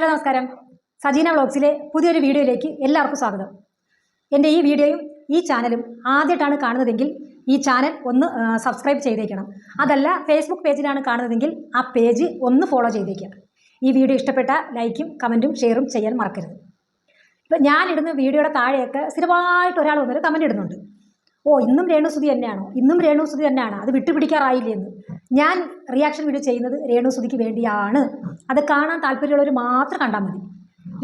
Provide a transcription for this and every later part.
Hello നമസ്കാരം. സജീന വ്ളോഗ്സിലെ പുതിയൊരു വീഡിയോയിലേക്ക് എല്ലാവർക്കും സ്വാഗതം. എന്റെ ഈ വീഡിയോയും ഈ ചാനലും ആദ്യമായിട്ടാണ് കാണുന്നതെങ്കിൽ ഈ ചാനൽ ഒന്ന് സബ്സ്ക്രൈബ് ചെയ്തേക്കണം. അതല്ല ഫേസ്ബുക്ക് പേജിലാണ് കാണുന്നതെങ്കിൽ ആ പേജ് ഒന്ന് ഫോളോ ചെയ്തേക്കുക. ഈ വീഡിയോ ഇഷ്ടപ്പെട്ട ലൈക്കും കമന്റും ഷെയറും ചെയ്യാൻ മറക്കരുത്. ഇപ്പം ഞാനിടുന്ന വീഡിയോയുടെ താഴെയൊക്കെ സ്ഥിരമായിട്ട് ഒരാൾ വന്നൊരു കമന്റ് ഇടുന്നുണ്ട്. ഓ ഇന്നും രേണുസുതി തന്നെയാണോ? ഇന്നും രേണുസുതി തന്നെയാണ്. അത് വിട്ടുപിടിക്കാറായില്ലേ എന്ന്. ഞാൻ റിയാക്ഷൻ വീഡിയോ ചെയ്യുന്നത് രേണുസുതിക്ക് വേണ്ടിയാണ്. അത് കാണാൻ താല്പര്യമുള്ളവർ മാത്രം കണ്ടാൽ മതി.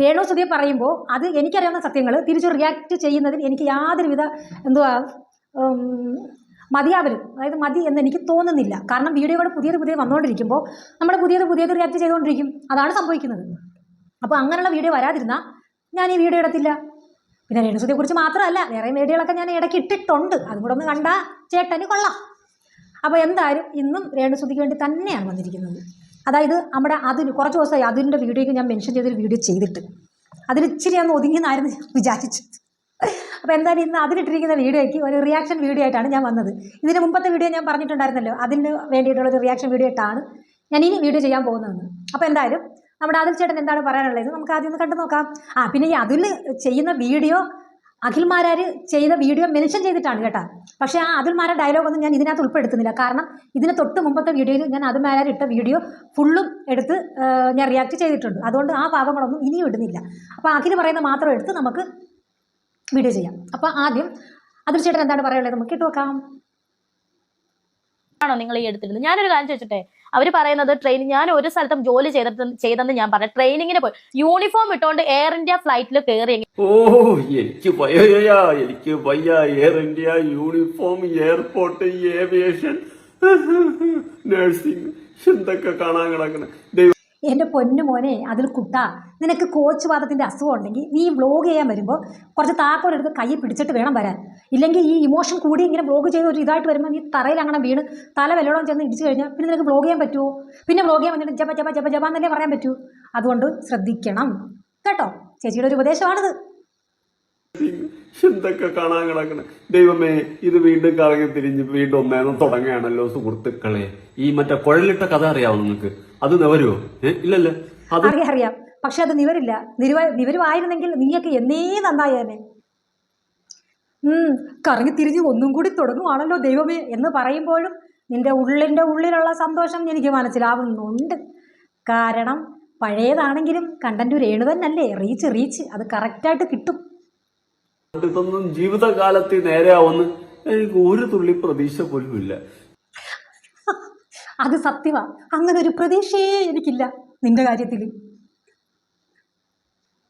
രേണുസുതിയെ പറയുമ്പോൾ അത് എനിക്കറിയാവുന്ന സത്യങ്ങൾ തിരിച്ചു റിയാക്ട് ചെയ്യുന്നതിൽ എനിക്ക് യാതൊരുവിധ എന്തുവാ മതിയാവരും അതായത് മതി എന്ന് എനിക്ക് തോന്നുന്നില്ല. കാരണം വീഡിയോകൾ പുതിയത് പുതിയത് വന്നുകൊണ്ടിരിക്കുമ്പോൾ നമ്മൾ പുതിയത് പുതിയത് റിയാക്ട് ചെയ്തുകൊണ്ടിരിക്കും അതാണ് സംഭവിക്കുന്നത്. അപ്പോൾ അങ്ങനെയുള്ള വീഡിയോ വരാതിരുന്നാൽ ഞാൻ ഈ വീഡിയോ ഇടത്തില്ല പിന്നെ രേണുസുതിയെ കുറിച്ച് മാത്രമല്ല വേറെ വീഡിയോകളൊക്കെ ഞാൻ ഇടയ്ക്ക് ഇട്ടിട്ടുണ്ട്. അതും കൂടെ ഒന്ന് കണ്ടാൽ ചേട്ടന് കൊള്ളാം. അപ്പോൾ എന്തായാലും ഇന്നും രേണുസുതിക്ക് വേണ്ടി തന്നെയാണ് വന്നിരിക്കുന്നത്. അതായത് നമ്മുടെ അതിന് കുറച്ച് ദിവസമായി അതിന്റെ വീഡിയോയ്ക്ക് ഞാൻ മെൻഷൻ ചെയ്തൊരു വീഡിയോ ചെയ്തിട്ട്. അതിൽ ഇച്ചിരി ഒന്ന് ഒതുങ്ങിയെന്നായിരുന്നു ഞാൻ വിചാരിച്ചത്. അപ്പോൾ എന്തായാലും ഇന്ന് അതിലിട്ടിരിക്കുന്ന വീഡിയോയ്ക്ക് ഒരു റിയാക്ഷൻ വീഡിയോ ആയിട്ടാണ് ഞാൻ വന്നത്. ഇതിന് മുമ്പത്തെ വീഡിയോ ഞാൻ പറഞ്ഞിട്ടുണ്ടായിരുന്നല്ലോ അതിന് വേണ്ടിയിട്ടുള്ള ഒരു റിയാക്ഷൻ വീഡിയോ ആയിട്ടാണ് ഞാൻ ഇനി വീഡിയോ ചെയ്യാൻ പോകുന്നതെന്ന്. അപ്പോൾ എന്തായാലും നമ്മുടെ അതിൽ ചേട്ടൻ എന്താണ് പറയാനുള്ളത്? നമുക്ക് ആദ്യം ഒന്ന് കണ്ടു നോക്കാം. ആ പിന്നെ ഈ അതിൽ ചെയ്യുന്ന വീഡിയോ അഖിൽമാരാർ ചെയ്ത വീഡിയോ മെൻഷൻ ചെയ്തിട്ടാണ് കേട്ടോ. പക്ഷേ ആ അതിൽമാര ഡയലോഗ് ഒന്നും ഞാൻ ഇതിനകത്ത് ഉൾപ്പെടുത്തുന്നില്ല. കാരണം ഇതിന് തൊട്ട് മുമ്പത്തെ വീഡിയോയിൽ ഞാൻ അതിൽമാരാർ ഇട്ട വീഡിയോ ഫുള്ളും എടുത്ത് ഞാൻ റിയാക്ട് ചെയ്തിട്ടുണ്ട്. അതുകൊണ്ട് ആ ഭാഗങ്ങളൊന്നും ഇനിയും ഇടുന്നില്ല. അപ്പോൾ അഖിൽ പറയുന്ന മാത്രം എടുത്ത് നമുക്ക് വീഡിയോ ചെയ്യാം. അപ്പോൾ ആദ്യം അതിൽ ചേട്ടൻ എന്താണ് പറയാനുള്ളത്? നമുക്ക് ഇട്ട് നോക്കാം. ആണോ നിങ്ങൾ ഈ എടുത്തിരുന്നത്? ഞാനൊരു കാര്യം ചോദിച്ചിട്ടെ. അവർ പറയുന്നത് ട്രെയിൻ ഞാൻ ഒരു സ്ഥലത്തും ജോലി ചെയ്തിട്ട് ചെയ്തെന്ന് ഞാൻ പറഞ്ഞു ട്രെയിനിങ്ങിന് പോയി. യൂണിഫോം ഇട്ടുകൊണ്ട് എയർ ഇന്ത്യ ഫ്ലൈറ്റിൽ കയറി ഓ എനിക്ക് വയ്യ എനിക്ക് വയ്യ. Air India uniform airport aviation nursing എന്തൊക്കെ കാണാൻ കിടക്കണ. എന്റെ പൊന്നു മോനെ അതിൽ കുട്ട നിനക്ക് കോച്ച് വാദത്തിന്റെ അസുഖം ഉണ്ടെങ്കിൽ നീ വ്ലോഗ് ചെയ്യാൻ വരുമ്പോൾ കുറച്ച് താക്കോലെടുത്ത് കൈ പിടിച്ചിട്ട് വേണം വരാൻ. ഇല്ലെങ്കിൽ ഈ ഇമോഷൻ കൂടി ഇങ്ങനെ വ്ലോഗ് ചെയ്ത് ഒരു ഇതായിട്ട് വരുമ്പോൾ നീ തറയിൽ അങ്ങനെ വീണ് തല വെല്ലോളം ചെന്ന് ഇടിച്ചു കഴിഞ്ഞാൽ പിന്നെ നിനക്ക് വ്ലോഗ് ചെയ്യാൻ പറ്റുമോ? പിന്നെ വ്ലോഗ് ചെയ്യാൻ വന്നിട്ട് ജപ ജപ ജപ ജപ എന്നല്ലേ പറയാൻ പറ്റൂ? അതുകൊണ്ട് ശ്രദ്ധിക്കണം. കേട്ടോ? ചേച്ചിയുടെ ഒരു ഉപദേശമാണിത്. എന്തൊക്കെ കാണാൻ കിടക്കണ? ദൈവമേ ഇത് വീണ്ടും കറങ്ങി തിരിഞ്ഞ് വീണ്ടും ഒന്നേന്ന് തുടങ്ങുകയാണല്ലോ സുഹൃത്തുക്കളെ. ഈ മറ്റേ കുഴലിട്ട കഥ അറിയാവോ നിങ്ങൾക്ക്? അത് നിവരോ ഇല്ലല്ലേ? അറിയാം അറിയാം. പക്ഷെ അത് നിവരില്ല. നിരുവ നിവരുമായിരുന്നെങ്കിൽ നീയൊക്കെ എന്നേ നന്നായേനെ. ഉം, കറങ്ങി തിരിഞ്ഞ് ഒന്നും കൂടി തുടങ്ങുവാണല്ലോ ദൈവമേ എന്ന് പറയുമ്പോഴും നിന്റെ ഉള്ളിന്റെ ഉള്ളിലുള്ള സന്തോഷം എനിക്ക് മനസ്സിലാവുന്നുണ്ട്. കാരണം പഴയതാണെങ്കിലും കണ്ടന്റ് രേണു തന്നല്ലേ റീച്ച് റീച്ച് അത് കറക്റ്റായിട്ട് കിട്ടും. ഇതൊന്നും ജീവിതകാലത്ത് നേരെയാവുമെന്ന് എനിക്ക് ഒരു തുള്ളി പ്രതീക്ഷ പോലും ഇല്ല അത് സത്യമാ അങ്ങനെ ഒരു പ്രതീക്ഷയേ എനിക്കില്ല നിന്റെ കാര്യത്തിൽ.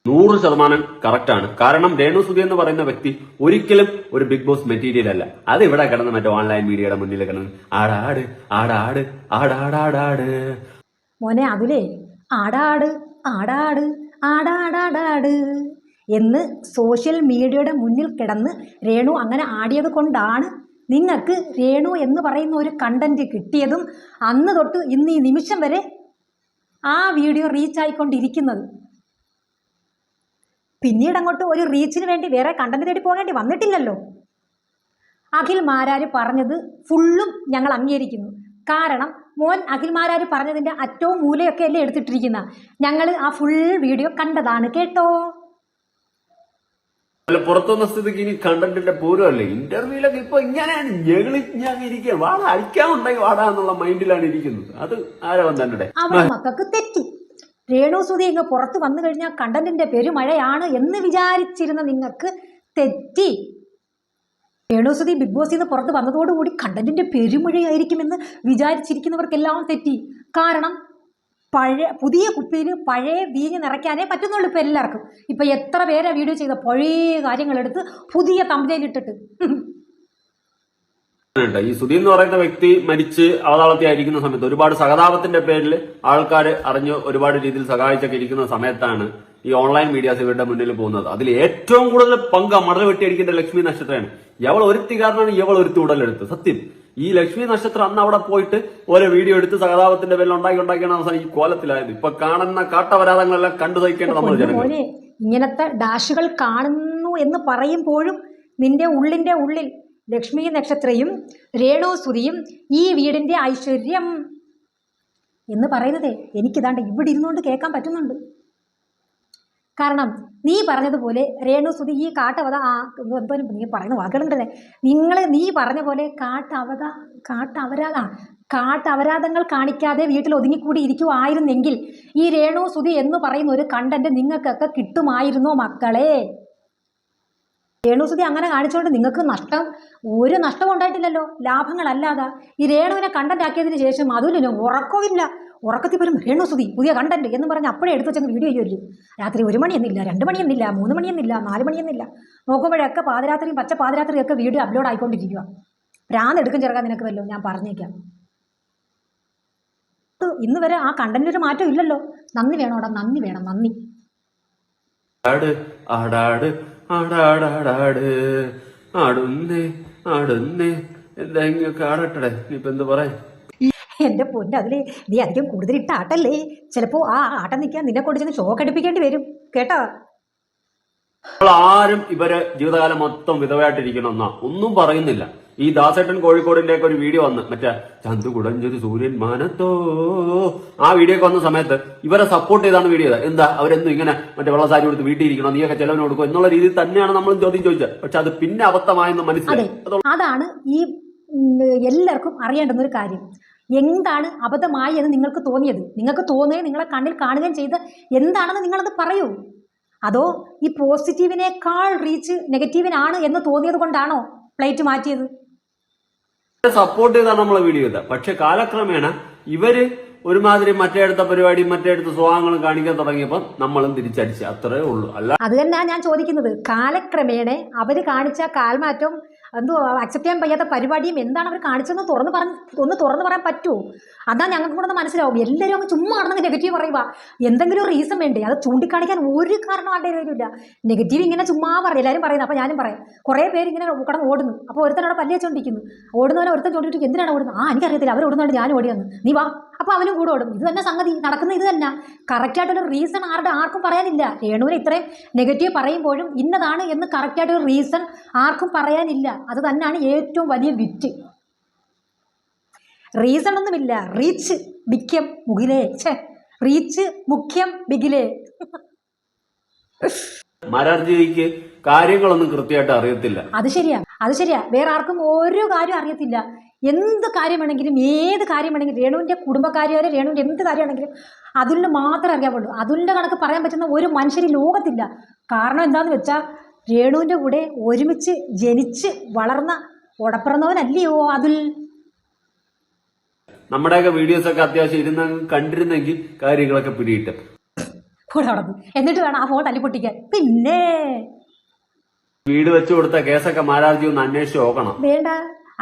നൂറ് ശതമാനം കറക്റ്റ് ആണ്. കാരണം രേണു സുധി എന്ന് പറയുന്ന വ്യക്തി ഒരിക്കലും ഒരു ബിഗ് ബോസ് മെറ്റീരിയൽ അല്ല. അത് ഇവിടെ കിടന്ന് മറ്റേ ഓൺലൈൻ മീഡിയയുടെ മുന്നിൽ കിടന്ന് ആടാട് ആടാട് ആടാടാടാട്. മോനെ അതിലേ ആടാട് ആടാട് ആടാടാടാട് എന്ന് സോഷ്യൽ മീഡിയയുടെ മുന്നിൽ കിടന്ന് രേണു അങ്ങനെ ആടിയത് കൊണ്ടാണ് നിങ്ങൾക്ക് രേണു എന്ന് പറയുന്ന ഒരു കണ്ടന്റ് കിട്ടിയതും അന്ന് തൊട്ട് ഇന്ന് ഈ നിമിഷം വരെ ആ വീഡിയോ റീച്ച് ആയിക്കൊണ്ടിരിക്കുന്നത്. പിന്നീട് അങ്ങോട്ട് ഒരു റീച്ചിന് വേണ്ടി വേറെ കണ്ടന്റ് തേടി പോകേണ്ടി വന്നിട്ടില്ലല്ലോ. അഖിൽ മാരാര് പറഞ്ഞത് ഫുള്ളും ഞങ്ങൾ അംഗീകരിക്കുന്നു. കാരണം മോൻ അഖിൽ മാരാര് പറഞ്ഞതിന്റെ അറ്റവും മൂലയൊക്കെ അല്ലേ എടുത്തിട്ടിരിക്കുന്ന? ഞങ്ങൾ ആ ഫുൾ വീഡിയോ കണ്ടതാണ് കേട്ടോ. അല്ല പുറത്തുനിന്ന സ്ഥിതിക്ക് ഇനി കണ്ടന്റിന്റെ പൂരമല്ലേ? ഇന്റർവ്യൂലൊക്കെ ഇപ്പൊ ഇങ്ങനെയാണ്. ഞങ്ങളി ഞാൻ ഇരിക്കുക. വാട അടിക്കാനുണ്ടെങ്കിൽ വാടാ എന്നുള്ള മൈൻഡിലാണ് ഇരിക്കുന്നത്. അത് ആരോ തന്നെ മക്കൾക്ക് തെറ്റി. രേണു സുധി ഇങ്ങ് പുറത്ത് വന്നു കഴിഞ്ഞാൽ കണ്ടന്റിന്റെ പെരുമഴയാണ് എന്ന് വിചാരിച്ചിരുന്ന നിങ്ങൾക്ക് തെറ്റി. രേണു സുധി ബിഗ് ബോസിൽ നിന്ന് പുറത്ത് വന്നതോടുകൂടി കണ്ടന്റിന്റെ പെരുമഴയായിരിക്കുമെന്ന് വിചാരിച്ചിരിക്കുന്നവർക്കെല്ലാം തെറ്റി. കാരണം പഴയ പുതിയ കുപ്പിയിൽ പഴയ വീഞ്ഞ് നിറയ്ക്കാനേ പറ്റുന്നുള്ളൂ ഇപ്പം എല്ലാവർക്കും. ഇപ്പം എത്ര പേരാ വീഡിയോ ചെയ്ത പഴയ കാര്യങ്ങളെടുത്ത് പുതിയ തമ്പലയിലിട്ടിട്ട്. ഈ സുധി എന്ന് പറയുന്ന വ്യക്തി മരിച്ച് അവതാളത്തിയായിരിക്കുന്ന സമയത്ത് ഒരുപാട് സഹതാപത്തിന്റെ പേരിൽ ആൾക്കാർ അറിഞ്ഞ് ഒരുപാട് രീതിയിൽ സഹായിച്ചൊക്കെ ഇരിക്കുന്ന സമയത്താണ് ഈ ഓൺലൈൻ മീഡിയാസ് ഇവരുടെ മുന്നിൽ പോകുന്നത്. അതിൽ ഏറ്റവും കൂടുതൽ പങ്ക് മടൽ വെട്ടിയടിക്കേണ്ട ലക്ഷ്മി നക്ഷത്രമാണ് ഇവൾ ഒരുത്തി കാരണമാണ് ഇവൾ ഒരുത്തി ഉടലെടുത്ത് സത്യം. ഈ ലക്ഷ്മി നക്ഷത്രം അന്ന് അവിടെ പോയിട്ട് ഓരോ വീഡിയോ എടുത്ത് സഹതാപത്തിന്റെ പേരിൽ ഉണ്ടാക്കി ഉണ്ടാക്കിയാണ് അവസാനം ഈ കോലത്തിലായത്. ഇപ്പൊ കാണുന്ന കാട്ടപരാധങ്ങളെല്ലാം കണ്ടു തയ്ക്കേണ്ട നമ്മൾ ജനങ്ങൾ ഇങ്ങനത്തെ ഡാഷുകൾ കാണുന്നു എന്ന് പറയുമ്പോഴും നിന്റെ ഉള്ളിന്റെ ഉള്ളിൽ ലക്ഷ്മി നക്ഷത്രയും രേണു സുതിയും ഈ വീടിന്റെ ഐശ്വര്യം എന്ന് പറയുന്നതേ എനിക്കിതാണ്ട് ഇവിടെ ഇരുന്നുകൊണ്ട് കേൾക്കാൻ പറ്റുന്നുണ്ട്. കാരണം നീ പറഞ്ഞതുപോലെ രേണു സുധി ഈ കാട്ടവത ആ എന്തോ നീ പറയുന്ന വാക്കുകളുണ്ടല്ലേ? നിങ്ങൾ നീ പറഞ്ഞ പോലെ കാട്ടവത കാട്ടവരാധ കാട്ടവരാധങ്ങൾ കാണിക്കാതെ വീട്ടിൽ ഒതുങ്ങിക്കൂടി ഇരിക്കുമായിരുന്നെങ്കിൽ ഈ രേണു സുധി എന്ന് പറയുന്ന ഒരു കണ്ടന്റ് നിങ്ങൾക്കൊക്കെ കിട്ടുമായിരുന്നോ മക്കളെ? രേണുസുതി അങ്ങനെ കാണിച്ചുകൊണ്ട് നിങ്ങൾക്ക് നഷ്ടം ഒരു നഷ്ടവും ഉണ്ടായിട്ടില്ലല്ലോ ലാഭങ്ങളല്ലാതെ. ഈ രേണുവിനെ കണ്ടന്റ് ആക്കിയതിന് ശേഷം അതിലും ഉറക്കമില്ല ഉറക്കത്തിൽ വരും രേണുസുതി പുതിയ കണ്ടന്റ് എന്ന് പറഞ്ഞ് അപ്പോഴേ എടുത്ത് വെച്ചങ്ങ് വീഡിയോ ചെയ്യുമല്ലോ രാത്രി ഒരു മണിയെന്നില്ല രണ്ട് മണിയെന്നില്ല മൂന്ന് മണിയെന്നില്ല നാല് മണിയെന്നില്ല നോക്കുമ്പോഴൊക്കെ പാതിരാത്രിയും പച്ച പാതിരാത്രിയൊക്കെ വീഡിയോ അപ്ലോഡ് ആയിക്കൊണ്ടിരിക്കുക പ്രാന്തെടുക്കും ചെറുക്കാൻ നിനക്ക് വല്ലോ ഞാൻ പറഞ്ഞേക്കാം. ഇന്ന് വരെ ആ കണ്ടന്റിലൊരു മാറ്റം ഇല്ലല്ലോ. നന്ദി വേണോടാ നന്ദി വേണം നന്ദി. ആട് ആടാട് ആടാടാടാട്. ആടുന്നേ ആടുന്നേ. എന്തെങ്കിലും ആടട്ടെ ഇപ്പൊ എന്താ പറയാ? എന്റെ പൊന്ന് അതിലേ നീ അധികം കൂടുതൽ ഇട്ട ആട്ടല്ലേ? ചിലപ്പോ ആ ആട്ടം നിൽക്കാൻ നിന്നെ കൊണ്ട് ചെന്ന് ഷോക്ക് അടിപ്പിക്കേണ്ടി വരും. കേട്ടോ? ആരും ഇവരെ ജീവിതകാലം മൊത്തം വിധവയായിട്ടിരിക്കണമെന്നാ ഒന്നും പറയുന്നില്ല. ഈ ദാസേട്ടൻ കോഴിക്കോടിന്റെ ഒക്കെ ഒരു വീഡിയോ വന്ന് മറ്റേ ചന്തു കുടഞ്ചൊരു സൂര്യൻ മാനത്തോ. ആ വീഡിയോ ഒക്കെ വന്ന സമയത്ത് ഇവരെ സപ്പോർട്ട് ചെയ്താണ് വീഡിയോ ചെയ്തത് എന്താ? അവരെന്തും ഇങ്ങനെ മറ്റേ വെള്ളസാരി കൊടുത്ത് വീട്ടിലിരിക്കണം നീയൊക്കെ ചെലവിന് കൊടുക്കും എന്നുള്ള രീതിയിൽ തന്നെയാണ് നമ്മൾ ചോദ്യം ചോദിച്ചത്. പക്ഷെ അത് പിന്നെ അബദ്ധമായെന്ന് മനസ്സിലായി. അതാണ് ഈ എല്ലാവർക്കും അറിയേണ്ടുന്ന ഒരു കാര്യം. എന്താണ് അബദ്ധമായി എന്ന് നിങ്ങൾക്ക് തോന്നിയത്? നിങ്ങൾക്ക് തോന്നുകയും നിങ്ങളെ കണ്ണിൽ കാണുകയും ചെയ്ത് എന്താണെന്ന് നിങ്ങളത് പറയൂ. അതോ ഈ പോസിറ്റീവിനേക്കാൾ റീച്ച് നെഗറ്റീവിനാണ് എന്ന് തോന്നിയത് കൊണ്ടാണോ പ്ലേറ്റ് മാറ്റിയത്? സപ്പോർട്ട് ചെയ്താണ് നമ്മളെ വീഡിയോ ചെയ്തത് പക്ഷെ കാലക്രമേണ ഇവർ ഒരുമാതിരി മറ്റേടുത്ത പരിപാടിയും മറ്റേടുത്ത സ്വഭാവങ്ങളും കാണിക്കാൻ തുടങ്ങിയപ്പോൾ നമ്മളും തിരിച്ചടിച്ച്. അത്രേ ഉള്ളൂ. അല്ല അത് തന്നെ ഞാൻ ചോദിക്കുന്നത്. കാലക്രമേണ അവർ കാണിച്ച കാൽമാറ്റം എന്തോ അക്സെപ്റ്റ് ചെയ്യാൻ വയ്യാത്ത പരിപാടിയും എന്താണ് അവർ കാണിച്ചതെന്ന് തുറന്ന് പറഞ്ഞ് ഒന്ന് തുറന്ന് പറയാൻ പറ്റുമോ അതാ ഞങ്ങൾക്ക് കൂടെ മനസ്സിലാവും. എല്ലാവരും അങ്ങ് ചുമ്മാ നടന്ന് നെഗറ്റീവ് പറയുക എന്തെങ്കിലും റീസൺ വേണ്ടേ? അത് ചൂണ്ടിക്കാണിക്കാൻ ഒരു കാരണം കയ്യിലില്ല. നെഗറ്റീവ് ഇങ്ങനെ ചുമ്മാ പറയും എല്ലാവരും പറയുന്നത് അപ്പോൾ ഞാനും പറയാം. കുറേ പേര് ഇങ്ങനെ കടന്ന് ഓടുന്നു. അപ്പോൾ ഒരുത്തനോട് പല്ലേ വെച്ചുകൊണ്ടിരിക്കുന്നു ഓടുന്നവനെ ഒരുത്തൻ ചൂണ്ടിട്ട് എന്തിനാണ് ഓടുന്നത്? ആ എനിക്കറിയത്തില്ല. അവർ ഓടുന്നുണ്ട് ഞാൻ ഓടിയെന്ന് നീ വാ. അപ്പോൾ അവനും കൂടെ ഓടും. ഇത് തന്നെ സംഗതി. നടക്കുന്ന ഇത് തന്നെ. കറക്റ്റായിട്ടൊരു റീസൺ ആരുടെ ആർക്കും പറയാനില്ല. രേണുവിന് ഇത്രയും നെഗറ്റീവ് പറയുമ്പോഴും ഇന്നതാണ് എന്ന് കറക്റ്റായിട്ടൊരു റീസൺ ആർക്കും പറയാനില്ല. അത് തന്നെയാണ് ഏറ്റവും വലിയ വിറ്റ്. റീസൺ ഒന്നുമില്ല. റീച്ച് മിക്കം മുകിലേ. ഛേ റീച്ച് മുഖ്യം ബിഗിലേ മാരാർജിക്ക് കാര്യങ്ങളൊന്നും കൃത്യമായിട്ട് അറിയത്തില്ല. അത് ശരിയാ. അത് ശരിയാ. വേറെ ആർക്കും ഒരു കാര്യം അറിയത്തില്ല. എന്ത് കാര്യം വേണമെങ്കിലും ഏത് കാര്യം വേണമെങ്കിലും രേണുവിന്റെ കുടുംബക്കാരിയായാലും രേണുവിന്റെ എന്ത് കാര്യമാണെങ്കിലും അതുലിന് മാത്രമേ അറിയാവുള്ളൂ അതുലിന്റെ കണക്ക് പറയാൻ പറ്റുന്ന ഒരു മനുഷ്യർ ലോകത്തില്ല. കാരണം എന്താന്ന് വെച്ചാൽ രേണുവിന്റെ കൂടെ ഒരുമിച്ച് ജനിച്ച് വളർന്ന ഉടപ്പിറന്നവനല്ലയോ അതുൽ? നമ്മുടെയൊക്കെ വീഡിയോസ് ഒക്കെ അത്യാവശ്യം ഇരുന്ന് കണ്ടിരുന്നെങ്കിൽ കാര്യങ്ങളൊക്കെ പിടിയിട്ടും എന്നിട്ട് വേണം ആ ഫോൺ തല്ലിപ്പൊട്ടിക്കാൻ പിന്നെ വീട് വെച്ചു കൊടുത്ത കേസൊക്കെ മാരാർജി ഒന്ന് അന്വേഷിച്ച് നോക്കണം. വേണ്ട.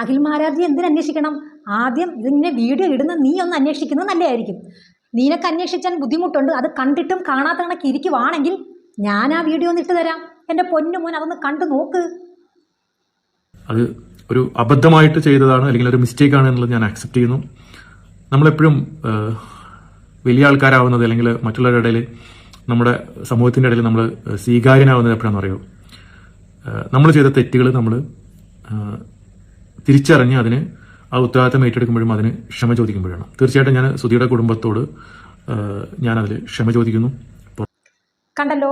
അഖിൽ മാരാജി എന്തിനു അന്വേഷിക്കണം? ആദ്യം ഇതിങ്ങനെ വീഡിയോ ഇടുന്ന നീ ഒന്ന് അന്വേഷിക്കുന്നത് നല്ലതായിരിക്കും. നീനൊക്കെ അന്വേഷിച്ചാൽ ബുദ്ധിമുട്ടുണ്ട്. അത് കണ്ടിട്ടും കാണാത്ത കണക്ക് ഇരിക്കുവാണെങ്കിൽ ഞാൻ ആ വീഡിയോ ഒന്ന് ഇട്ട് തരാം. എന്റെ പൊന്നു മോൻ അതൊന്ന് കണ്ടു നോക്ക്. അത് ഒരു അബദ്ധമായിട്ട് ചെയ്തതാണ് അല്ലെങ്കിൽ ഒരു മിസ്റ്റേക്ക് ആണ് എന്നുള്ളത് ഞാൻ ആക്സെപ്റ്റ് ചെയ്യുന്നു. നമ്മളെപ്പോഴും വലിയ ആൾക്കാരാവുന്നത് അല്ലെങ്കിൽ മറ്റുള്ളവരുടെ ഇടയിൽ നമ്മുടെ സമൂഹത്തിന്റെ ഇടയിൽ നമ്മൾ സ്വീകാര്യനാവുന്നത് എപ്പോഴാണെന്ന് പറയുമോ നമ്മൾ ചെയ്ത തെറ്റുകൾ നമ്മൾ തിരിച്ചറിഞ്ഞ് അതിന് ആ ഉത്തരവാദിത്തം ഏറ്റെടുക്കുമ്പോഴും അതിന് ക്ഷമ ചോദിക്കുമ്പോഴാണ്. തീർച്ചയായിട്ടും ഞാൻ സുധിയുടെ കുടുംബത്തോട് ഞാനതിൽ ക്ഷമ ചോദിക്കുന്നു. കണ്ടല്ലോ?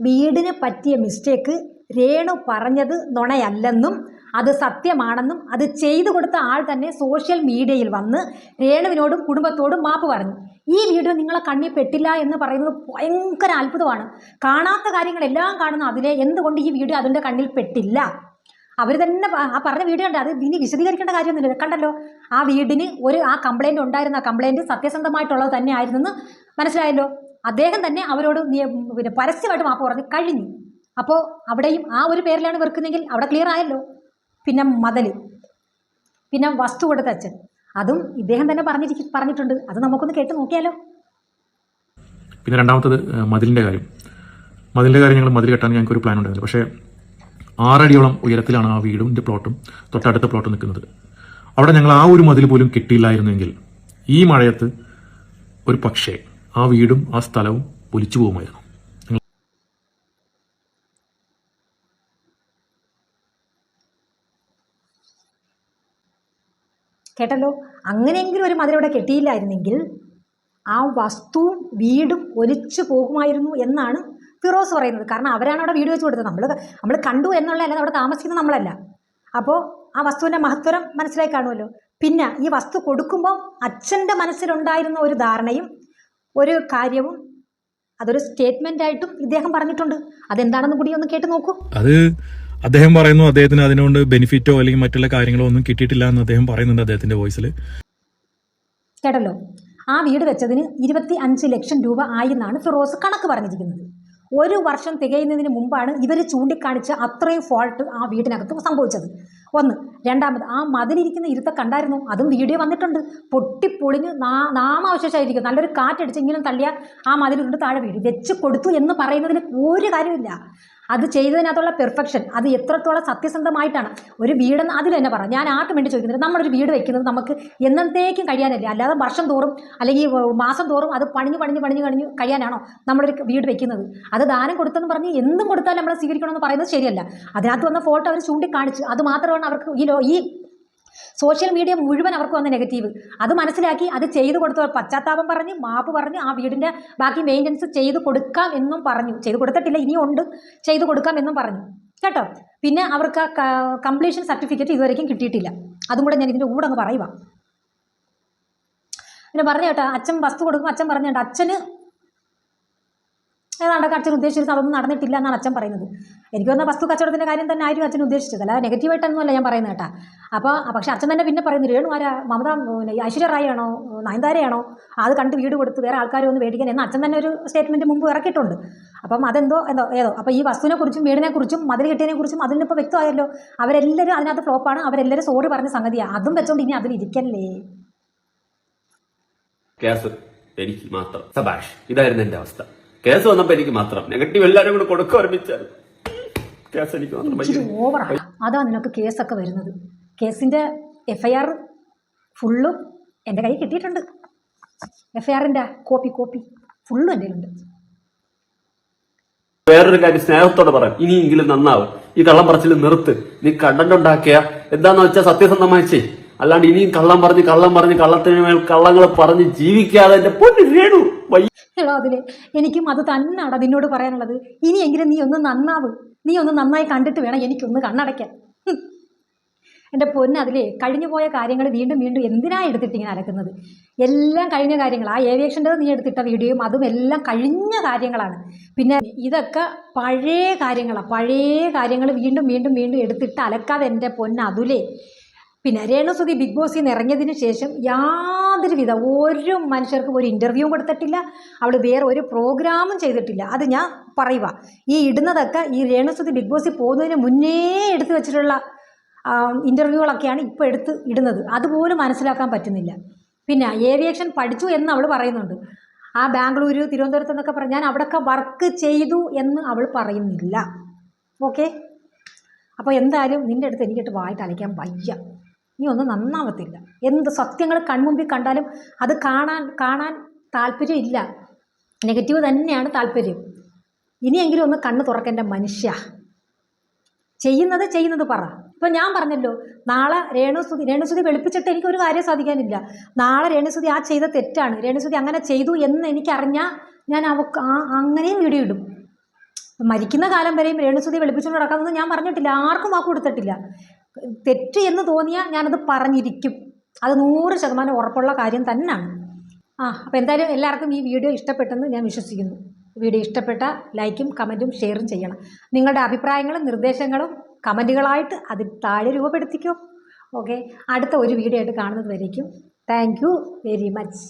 വീടിന് പറ്റിയ മിസ്റ്റേക്ക് രേണു പറഞ്ഞത് നുണയല്ലെന്നും അത് സത്യമാണെന്നും അത് ചെയ്തു കൊടുത്ത ആൾ തന്നെ സോഷ്യൽ മീഡിയയിൽ വന്ന് രേണുവിനോടും കുടുംബത്തോടും മാപ്പ് പറഞ്ഞു. ഈ വീഡിയോ നിങ്ങളെ കണ്ണിൽ പെട്ടില്ല എന്ന് പറയുന്നത് ഭയങ്കര അത്ഭുതമാണ്. കാണാത്ത കാര്യങ്ങളെല്ലാം കാണുന്ന അതിലെ എന്തുകൊണ്ട് ഈ വീഡിയോ അതിന്റെ കണ്ണിൽ പെട്ടില്ല? അവർ തന്നെ ആ പറഞ്ഞ വീഡിയോ ഉണ്ട് അത് ഇനി വിശദീകരിക്കേണ്ട കാര്യമൊന്നുമില്ല. കണ്ടല്ലോ? ആ വീടിന് ഒരു ആ കംപ്ലൈന്റ് ഉണ്ടായിരുന്ന ആ കംപ്ലൈന്റ് സത്യസന്ധമായിട്ടുള്ളത് തന്നെ ആയിരുന്നെന്ന് മനസ്സിലായല്ലോ? അദ്ദേഹം തന്നെ അവരോട് പിന്നെ പരസ്യമായിട്ട് മാപ്പ് പറഞ്ഞ് കഴിഞ്ഞു. അപ്പോൾ അവിടെയും ആ ഒരു പേരിലാണ് വെറുക്കുന്നതെങ്കിൽ അവിടെ ക്ലിയർ ആയല്ലോ? പിന്നെ മതൽ. പിന്നെ വസ്തു കൊടുത്ത അച്ഛൻ. അതും ഇദ്ദേഹം തന്നെ പറഞ്ഞിരിക്കും പറഞ്ഞിട്ടുണ്ട്. അത് നമുക്കൊന്ന് കേട്ട് നോക്കിയാലോ? പിന്നെ രണ്ടാമത്തത് മതിലിന്റെ കാര്യം. മതിലിന്റെ കാര്യം ഞങ്ങൾ മതിൽ കെട്ടാൻ ഞങ്ങൾക്ക് ഒരു പ്ലാൻ ഉണ്ടായിരുന്നു പക്ഷേ ആറടിയോളം ഉയരത്തിലാണ് ആ വീടും എന്റെ പ്ലോട്ടും തൊട്ടടുത്ത പ്ലോട്ട് നിൽക്കുന്നത്. അവിടെ ഞങ്ങൾ ആ ഒരു മതിൽ പോലും കിട്ടിയില്ലായിരുന്നെങ്കിൽ ഈ മഴയത്ത് ഒരു പക്ഷേ ആ വീടും ആ സ്ഥലവും ഒലിച്ചു പോകുമായിരുന്നു. കേട്ടല്ലോ? അങ്ങനെയെങ്കിലും ഒരു മതിൽ അവിടെ കെട്ടിയില്ലായിരുന്നെങ്കിൽ ആ വസ്തുവും വീടും ഒലിച്ചു പോകുമായിരുന്നു എന്നാണ് ഫിറോസ് പറയുന്നത്. കാരണം അവരാണ് അവിടെ വീട് വെച്ച് കൊടുത്തത്. നമ്മൾ നമ്മൾ കണ്ടു എന്നുള്ളതല്ല അവിടെ താമസിക്കുന്നത് നമ്മളല്ല. അപ്പോൾ ആ വസ്തുവിന്റെ മഹത്വരം മനസ്സിലായി കാണുമല്ലോ. പിന്നെ ഈ വസ്തു കൊടുക്കുമ്പോൾ അച്ഛന്റെ മനസ്സിലുണ്ടായിരുന്ന ഒരു ധാരണയും ഒരു കാര്യവും അതൊരു സ്റ്റേറ്റ്മെന്റ് ആയിട്ടും ഇദ്ദേഹം പറഞ്ഞിട്ടുണ്ട്. അതെന്താണെന്ന് കൂടി ഒന്ന് കേട്ട് നോക്കൂ. അത് അദ്ദേഹം പറയുന്നു അദ്ദേഹത്തിന് അതിനുകൊണ്ട് ബെനിഫിറ്റോ അല്ലെങ്കിൽ മറ്റുള്ള കാര്യങ്ങളോ ഒന്നും കിട്ടിയിട്ടില്ല എന്ന് അദ്ദേഹം പറയുന്നുണ്ട് അദ്ദേഹത്തിന്റെ വോയിസിൽ കേട്ടല്ലോ. ആ വീട് വെച്ചതിന് ഇരുപത്തി അഞ്ച് ലക്ഷം രൂപ ആയി എന്നാണ് ഫിറോസ് കണക്ക് പറഞ്ഞിരിക്കുന്നത്. ഒരു വർഷം തികയുന്നതിന് മുമ്പാണ് ഇവർ ചൂണ്ടിക്കാണിച്ച അത്രയും ഫോൾട്ട് ആ വീടിനകത്ത് സംഭവിച്ചത്. ഒന്ന് രണ്ടാമത് ആ മതിലിരിക്കുന്ന ഇരുത്ത കണ്ടായിരുന്നു. അതും വീഡിയോ വന്നിട്ടുണ്ട്. പൊട്ടിപ്പൊളിഞ്ഞ് നാ നാമാവശേഷമായിരിക്കും നല്ലൊരു കാറ്റടിച്ച് ഇങ്ങനെ തള്ളിയാൽ ആ മതിലുണ്ട് താഴെ വീട് വെച്ച് കൊടുത്തു എന്ന് പറയുന്നതിന് ഒരു കാര്യമില്ല അത് ചെയ്തതിനകത്തുള്ള പെർഫെക്ഷൻ അത് എത്രത്തോളം സത്യസന്ധമായിട്ടാണ്. ഒരു വീടെന്ന് അതിൽ തന്നെ പറ. ഞാൻ ആർക്കും വേണ്ടി ചോദിക്കുന്നില്ല. നമ്മളൊരു വീട് വെക്കുന്നത് നമുക്ക് എന്നത്തേക്കും കഴിയാനല്ല? അല്ലാതെ വർഷം തോറും അല്ലെങ്കിൽ മാസം തോറും അത് പണിഞ്ഞ് പണിഞ്ഞ് പണിഞ്ഞ് കഴിഞ്ഞ് കഴിയാനാണോ നമ്മളൊരു വീട് വെക്കുന്നത്? അത് ദാനം കൊടുത്തെന്ന് പറഞ്ഞ് എന്തും കൊടുത്താൽ നമ്മൾ സ്വീകരിക്കണമെന്ന് പറയുന്നത് ശരിയല്ല. അതിനകത്ത് വന്ന ഫോട്ടോ അവർ ചൂണ്ടിക്കാണിച്ച് അത് മാത്രമാണ് അവർക്ക് ഈ ഈ സോഷ്യൽ മീഡിയ മുഴുവൻ അവർക്ക് വന്ന നെഗറ്റീവ്. അത് മനസ്സിലാക്കി അത് ചെയ്തു കൊടുത്തവർ പശ്ചാത്താപം പറഞ്ഞ് മാപ്പ് പറഞ്ഞ് ആ വീടിന്റെ ബാക്കി മെയിന്റനൻസ് ചെയ്ത് കൊടുക്കാം എന്നും പറഞ്ഞു. ചെയ്ത് കൊടുത്തിട്ടില്ല ഇനിയും ഉണ്ട്. ചെയ്തു കൊടുക്കാം എന്നും പറഞ്ഞു. കേട്ടോ? പിന്നെ അവർക്ക് കംപ്ലീഷൻ സർട്ടിഫിക്കറ്റ് ഇതുവരെയും കിട്ടിയിട്ടില്ല. അതും കൂടെ ഞാൻ ഇതിന്റെ കൂടെ അങ്ങ് പറയുക പിന്നെ പറഞ്ഞു കേട്ടോ അച്ഛൻ വസ്തു കൊടുക്കും അച്ഛൻ പറഞ്ഞു കേട്ടോ അച്ഛന് ഏതാണ്ടൊക്കെ അച്ഛൻ ഉദ്ദേശിച്ചത്? അതൊന്നും നടന്നിട്ടില്ല എന്നാണ് അച്ഛൻ പറയുന്നത്. എനിക്ക് തന്നെ വസ്തു കച്ചവടത്തിന്റെ കാര്യം തന്നെ ആയിരിക്കും അച്ഛൻ ഉദ്ദേശിച്ചത്. അല്ല നെഗറ്റീവായിട്ടൊന്നുമല്ല ഞാൻ പറയുന്നത് കേട്ടാ. അപ്പോൾ പക്ഷേ അച്ഛൻ തന്നെ പിന്നെ പറയുന്നു രേണു ആരാ? മമത ഐശ്വര്യ റായാണോ നയൻതാരയാണോ? അത് കണ്ട് വീട് കൊടുത്ത് വേറെ ആൾക്കാരെ ഒന്ന് മേടിക്കാൻ. എന്ന് അച്ഛൻ തന്നെ ഒരു സ്റ്റേറ്റ്മെന്റ് മുമ്പ് ഇറക്കിയിട്ടുണ്ട്. അപ്പം അതെന്തോ എന്തോ ഏതോ. അപ്പോൾ ഈ വസ്തുവിനെ കുറിച്ചും വീടിനെ കുറിച്ചും മതിൽ കെട്ടിയതിനെ കുറിച്ചും അതിനിപ്പോൾ വ്യക്തമായല്ലോ. അവരെല്ലാവരും അതിനകത്ത് ഫ്ലോപ്പാണ് അവരെല്ലാവരും സോറി പറഞ്ഞ സംഗതിയാണ് അതും വെച്ചോണ്ട് ഇനി അതിലിരിക്കല്ലേ കേസ് എനിക്ക് മാത്രം. സബാഷ് ഇതായിരുന്നു എന്റെ അവസ്ഥ. കേസ് വന്നപ്പോ എനിക്ക് മാത്രം. നെഗറ്റീവ് എല്ലാരും കൂടെ കൊടുക്കുക ഒരുമിച്ചാണ് കേസ് എനിക്ക് മാത്രം ഓവറാണ് അതാ നിനക്ക് കേസൊക്കെ വരുന്നത്. കേസിന്റെ എഫ്ഐആർ ഫുള്ളും എന്റെ കയ്യിൽ കിട്ടിയിട്ടുണ്ട്. എഫ്ഐആറിന്റെ കോപ്പി കോപ്പി ഫുള്ളും എന്റെ ഉണ്ട് വേറൊരു കാര്യം സ്നേഹത്തോടെ പറയാം ഇനിയെങ്കിലും നന്നാവും. ഈ കള്ളം പറച്ചിൽ നിർത്ത്. നീ കണ്ടന്റ് ഉണ്ടാക്കിയ. എന്താന്ന് വെച്ചാൽ സത്യസന്ധമായി ചെയ് അല്ലാണ്ട് ഇനിയും കള്ളം പറഞ്ഞ് കള്ളം പറഞ്ഞ് കള്ളത്തിന് മേൽ കള്ളങ്ങൾ പറഞ്ഞ് ജീവിക്കാതെ എന്റെ പൊന്നു രേണു എടാ എനിക്കും അത് തന്നെയാണ് നിന്നോട് പറയാനുള്ളത്. ഇനിയെങ്കിലും നീ ഒന്ന് നന്നാവ്. നീ ഒന്ന് നന്നായി കണ്ടിട്ട് വേണം എനിക്കൊന്ന് കണ്ണടയ്ക്കാൻ. എന്റെ പൊന്ന് അതിലേ കഴിഞ്ഞു പോയ കാര്യങ്ങൾ വീണ്ടും വീണ്ടും എന്തിനാ എടുത്തിട്ട് ഇങ്ങനെ അലക്കുന്നത്? എല്ലാം കഴിഞ്ഞ കാര്യങ്ങൾ ആ ഏവിയേഷന്റെ നീ എടുത്തിട്ട വീഡിയോയും അതും എല്ലാം കഴിഞ്ഞ കാര്യങ്ങളാണ്. പിന്നെ ഇതൊക്കെ പഴയ കാര്യങ്ങളാണ് പഴയ കാര്യങ്ങൾ വീണ്ടും വീണ്ടും വീണ്ടും എടുത്തിട്ട് അലക്കാതെ എന്റെ പൊന്ന് അതുലേ പിന്നെ രേണുസുതി ബിഗ് ബോസിൽ നിന്ന് ഇറങ്ങിയതിന് ശേഷം യാതൊരു വിധ ഒരു മനുഷ്യർക്കും ഒരു ഇന്റർവ്യൂ കൊടുത്തിട്ടില്ല. അവൾ വേറെ ഒരു പ്രോഗ്രാമും ചെയ്തിട്ടില്ല. അത് ഞാൻ പറയുക ഈ ഇടുന്നതൊക്കെ ഈ രേണുസുതി ബിഗ് ബോസിൽ പോകുന്നതിന് മുന്നേ എടുത്തു വെച്ചിട്ടുള്ള ഇന്റർവ്യൂകളൊക്കെയാണ് ഇപ്പോൾ എടുത്ത് ഇടുന്നത്. അതുപോലും മനസ്സിലാക്കാൻ പറ്റുന്നില്ല. പിന്നെ ഏവിയേഷൻ പഠിച്ചു എന്ന് അവൾ പറയുന്നുണ്ട്. ആ ബാംഗ്ലൂരു തിരുവനന്തപുരത്ത് എന്നൊക്കെ പറഞ്ഞ് ഞാൻ അവിടെയൊക്കെ വർക്ക് ചെയ്തു എന്ന് അവൾ പറയുന്നില്ല. ഓക്കെ അപ്പോൾ എന്തായാലും നിന്റെ അടുത്ത് എനിക്കിട്ട് വായിട്ട് അലയ്ക്കാൻ വയ്യ. നീ ഒന്നും നന്നാവത്തില്ല. എന്ത് സത്യങ്ങൾ കൺമുമ്പിൽ കണ്ടാലും അത് കാണാൻ കാണാൻ താല്പര്യമില്ല. നെഗറ്റീവ് തന്നെയാണ് താല്പര്യം. ഇനിയെങ്കിലും ഒന്ന് കണ്ണ് തുറക്കേണ്ട മനുഷ്യ. ചെയ്യുന്നത് ചെയ്യുന്നത് പറ. ഇപ്പം ഞാൻ പറഞ്ഞല്ലോ നാളെ രേണുസുതി രേണുസുതി വെളുപ്പിച്ചിട്ട് എനിക്ക് ഒരു കാര്യം സാധിക്കാനില്ല. നാളെ രേണുസുതി ആ ചെയ്ത തെറ്റാണ്. രേണുസുതി അങ്ങനെ ചെയ്തു എന്ന് എനിക്കറിഞ്ഞാൽ ഞാൻ അവക്ക് അങ്ങനെയും വീഡിയോ ഇടും. മരിക്കുന്ന കാലം വരെയും രേണുസുതി വെളുപ്പിച്ചുകൊണ്ട് നടക്കാമെന്ന് ഞാൻ പറഞ്ഞിട്ടില്ല. ആർക്കും വാക്ക് കൊടുത്തിട്ടില്ല. തെറ്റ് എന്ന് തോന്നിയാൽ ഞാനത് പറഞ്ഞിരിക്കും. അത് നൂറ് ശതമാനം ഉറപ്പുള്ള കാര്യം തന്നെയാണ് ആ അപ്പോൾ എന്തായാലും എല്ലാവർക്കും ഈ വീഡിയോ ഇഷ്ടപ്പെട്ടെന്ന് ഞാൻ വിശ്വസിക്കുന്നു. വീഡിയോ ഇഷ്ടപ്പെട്ട ലൈക്കും കമന്റും ഷെയറും ചെയ്യണം. നിങ്ങളുടെ അഭിപ്രായങ്ങളും നിർദ്ദേശങ്ങളും കമന്റുകളായിട്ട് അതിൽ താഴെ രൂപപ്പെടുത്തിക്കോ. ഓക്കെ? അടുത്ത ഒരു വീഡിയോ ആയിട്ട് കാണുന്നത് വരേക്കും. Thank very much.